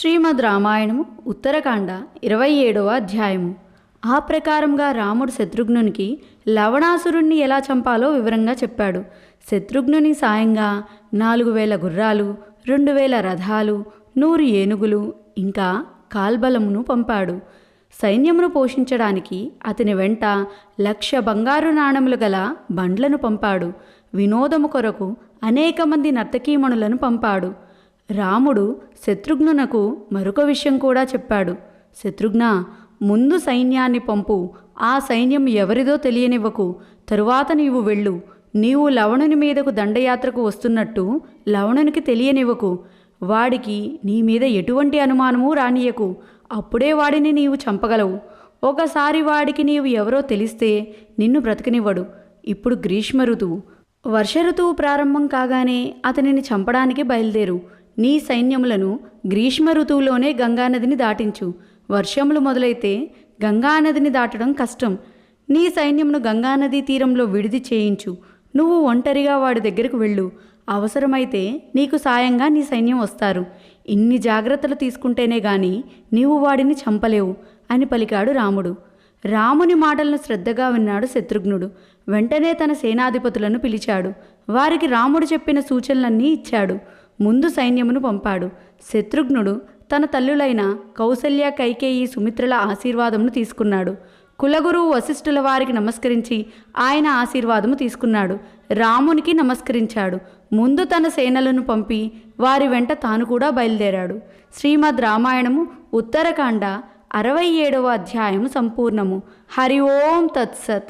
శ్రీమద్ రామాయణము ఉత్తరకాండ ఇరవై ఏడవ అధ్యాయము. ఆ ప్రకారంగా రాముడు శత్రుఘ్నునికి లవణాసురుణ్ణి ఎలా చంపాలో వివరంగా చెప్పాడు. శత్రుఘ్నుని సాయంగా నాలుగు వేల గుర్రాలు రెండు వేల రథాలు నూరు ఏనుగులు ఇంకా కాల్బలమును పంపాడు. సైన్యమును పోషించడానికి అతని వెంట లక్ష బంగారు నాణములు గల బండ్లను పంపాడు. వినోదము కొరకు అనేక మంది నర్తకీమణులను పంపాడు. రాముడు శత్రుఘ్నునకు మరొక విషయం కూడా చెప్పాడు. శత్రుఘ్న ముందు సైన్యాన్ని పంపు ఆ సైన్యం ఎవరిదో తెలియనివ్వకు. తరువాత నీవు వెళ్ళు. నీవు లవణుని మీదకు దండయాత్రకు వస్తున్నట్టు లవణునికి తెలియనివ్వకు. వాడికి నీ మీద ఎటువంటి అనుమానము రానియకు అప్పుడే వాడిని నీవు చంపగలవు. ఒకసారి వాడికి నీవు ఎవరో తెలిస్తే నిన్ను బ్రతకనివ్వడు. ఇప్పుడు గ్రీష్మ ఋతువు. వర్ష ఋతువు ప్రారంభం కాగానే అతనిని చంపడానికి బయలుదేరు. నీ సైన్యములను గ్రీష్మ ఋతువులోనే గంగానదిని దాటించు. వర్షములు మొదలైతే గంగానదిని దాటడం కష్టం. నీ సైన్యమును గంగానదీ తీరంలో విడిది చేయించు. నువ్వు ఒంటరిగా వాడి దగ్గరకు వెళ్ళు. అవసరమైతే నీకు సాయంగా నీ సైన్యం వస్తారు. ఇన్ని జాగ్రత్తలు తీసుకుంటేనే గాని నీవు వాడిని చంపలేవు అని పలికాడు రాముడు. రాముని మాటలను శ్రద్ధగా విన్నాడు శత్రుఘ్నుడు. వెంటనే తన సేనాధిపతులను పిలిచాడు. వారికి రాముడు చెప్పిన సూచనలన్నీ ఇచ్చాడు. ముందు సైన్యమును పంపాడు. శత్రుఘ్నుడు తన తల్లులైన కౌసల్య కైకేయి సుమిత్రల ఆశీర్వాదమును తీసుకున్నాడు. కులగురువు వశిష్ఠుల వారికి నమస్కరించి ఆయన ఆశీర్వాదము తీసుకున్నాడు. రామునికి నమస్కరించాడు. ముందు తన సేనలను పంపి వారి వెంట తాను కూడా బయలుదేరాడు. శ్రీమద్ రామాయణము ఉత్తరకాండ అరవై ఏడవ అధ్యాయము సంపూర్ణము. హరి ఓం తత్సత్.